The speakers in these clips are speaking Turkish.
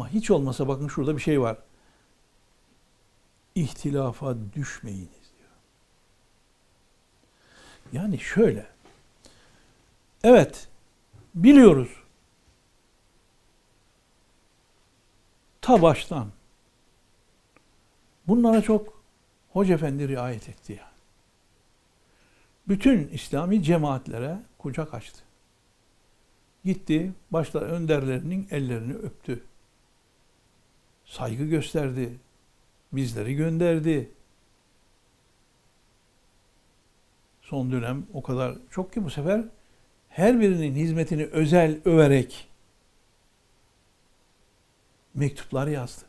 Ama hiç olmasa bakın şurada bir şey var. İhtilafa düşmeyiniz diyor. Yani şöyle. Evet, biliyoruz. Ta baştan. Bunlara çok Hoca Efendi riayet etti ya. Bütün İslami cemaatlere kucak açtı. Gitti, başta önderlerinin ellerini öptü. Saygı gösterdi. Bizleri gönderdi. Son dönem o kadar çok ki bu sefer her birinin hizmetini özel överek mektuplar yazdı.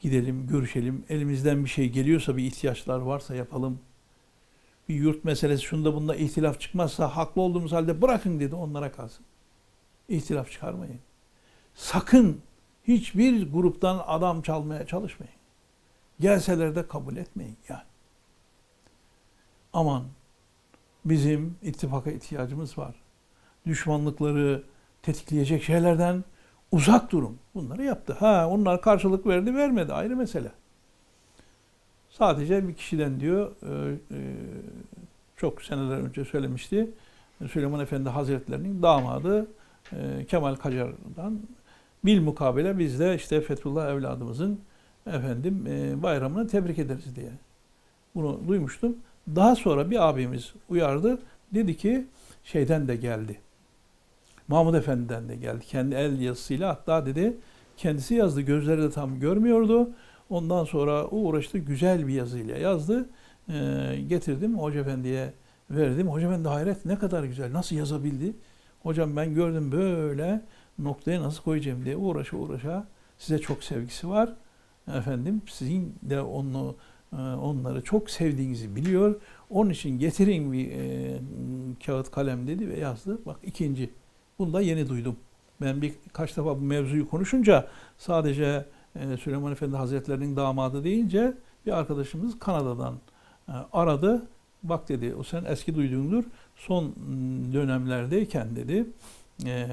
Gidelim, görüşelim. Elimizden bir şey geliyorsa, bir ihtiyaçlar varsa yapalım. Bir yurt meselesi şunda bunda ihtilaf çıkmazsa haklı olduğumuz halde bırakın dedi onlara kalsın. İhtilaf çıkarmayın. Sakın hiçbir gruptan adam çalmaya çalışmayın. Gelseler de kabul etmeyin yani. Aman bizim ittifaka ihtiyacımız var. Düşmanlıkları tetikleyecek şeylerden uzak durun. Bunları yaptı. Ha onlar karşılık verdi vermedi ayrı mesele. Sadece bir kişiden diyor e, e, çok seneler önce söylemişti. Süleyman Efendi Hazretlerinin damadı e, Kemal Kacar'dan bil mukabele biz de işte Fethullah evladımızın efendim bayramını tebrik ederiz diye. Bunu duymuştum. Daha sonra bir abimiz uyardı. Dedi ki şeyden de geldi. Mahmud Efendi'den de geldi. Kendi el yazısıyla hatta dedi kendisi yazdı. Gözleri de tam görmüyordu. Ondan sonra uğraştı. Güzel bir yazıyla yazdı. Ee, getirdim Hoca Efendi'ye verdim. Hoca Efendi hayret ne kadar güzel. Nasıl yazabildi? Hocam ben gördüm böyle noktaya nasıl koyacağım diye uğraşa uğraşa size çok sevgisi var. Efendim sizin de onu e, onları çok sevdiğinizi biliyor. Onun için getirin bir e, kağıt kalem dedi ve yazdı. Bak ikinci. Bunu da yeni duydum. Ben birkaç defa bu mevzuyu konuşunca sadece e, Süleyman Efendi Hazretlerinin damadı deyince bir arkadaşımız Kanada'dan e, aradı. Bak dedi o sen eski duyduğundur. Son dönemlerdeyken dedi e,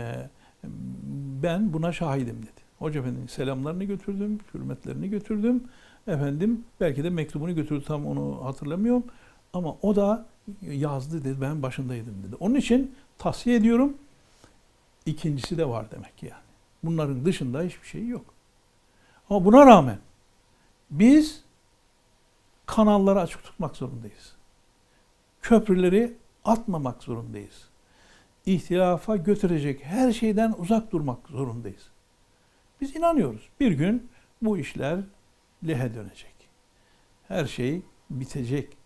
ben buna şahidim dedi. Hoca Efendi'nin selamlarını götürdüm, hürmetlerini götürdüm. Efendim belki de mektubunu götürdü tam onu hatırlamıyorum. Ama o da yazdı dedi ben başındaydım dedi. Onun için tavsiye ediyorum. İkincisi de var demek ki yani. Bunların dışında hiçbir şey yok. Ama buna rağmen biz kanalları açık tutmak zorundayız. Köprüleri atmamak zorundayız. İhtilafa götürecek her şeyden uzak durmak zorundayız. Biz inanıyoruz. Bir gün bu işler lehe dönecek. Her şey bitecek.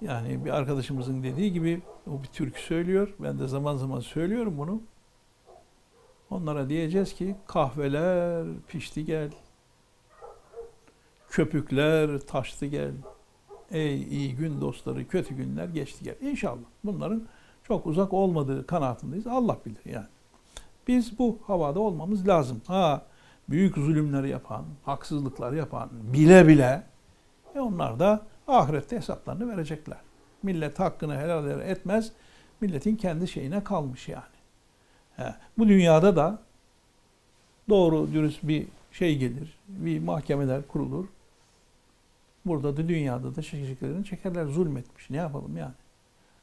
Yani bir arkadaşımızın dediği gibi o bir türkü söylüyor. Ben de zaman zaman söylüyorum bunu. Onlara diyeceğiz ki kahveler pişti gel. Köpükler taştı gel. Ey iyi gün dostları kötü günler geçti gel. İnşallah bunların çok uzak olmadığı kanaatindeyiz. Allah bilir yani. Biz bu havada olmamız lazım. Ha büyük zulümleri yapan, haksızlıkları yapan bile bile e onlar da ahirette hesaplarını verecekler. Millet hakkını helal etmez. Milletin kendi şeyine kalmış yani. He, bu dünyada da doğru dürüst bir şey gelir. Bir mahkemeler kurulur. Burada da dünyada da çekeceklerini çekerler. Zulmetmiş. Ne yapalım yani?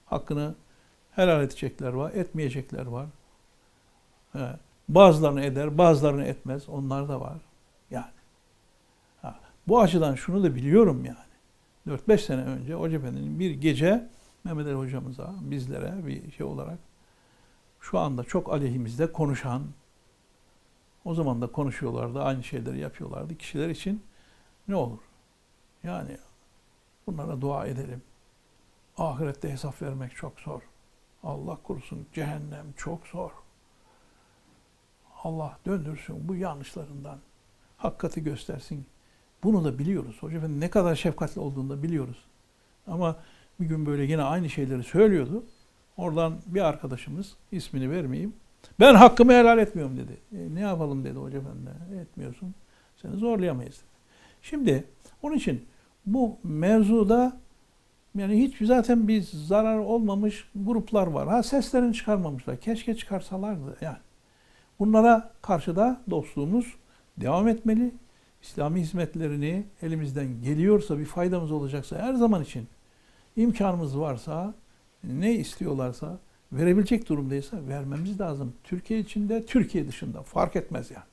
Hakkını helal edecekler var, etmeyecekler var. He. Bazılarını eder, bazılarını etmez. Onlar da var. Yani. Ha. Bu açıdan şunu da biliyorum yani. 4-5 sene önce Hoca Efendi'nin bir gece Mehmet Ali hocamıza, bizlere bir şey olarak şu anda çok aleyhimizde konuşan, o zaman da konuşuyorlardı, aynı şeyleri yapıyorlardı kişiler için ne olur? Yani bunlara dua edelim. Ahirette hesap vermek çok zor. Allah korusun cehennem çok zor. Allah döndürsün bu yanlışlarından. Hakikati göstersin. Bunu da biliyoruz. Hocam ne kadar şefkatli olduğunu da biliyoruz. Ama bir gün böyle yine aynı şeyleri söylüyordu. Oradan bir arkadaşımız, ismini vermeyeyim, ben hakkımı helal etmiyorum dedi. E, ne yapalım dedi hoca ben de. Etmiyorsun. Seni zorlayamayız dedi. Şimdi onun için bu mevzuda yani hiç zaten bir zarar olmamış gruplar var. Ha seslerini çıkarmamışlar. Keşke çıkarsalardı yani. Bunlara karşı da dostluğumuz devam etmeli. İslami hizmetlerini elimizden geliyorsa, bir faydamız olacaksa her zaman için imkanımız varsa, ne istiyorlarsa, verebilecek durumdaysa vermemiz lazım. Türkiye içinde, Türkiye dışında fark etmez yani.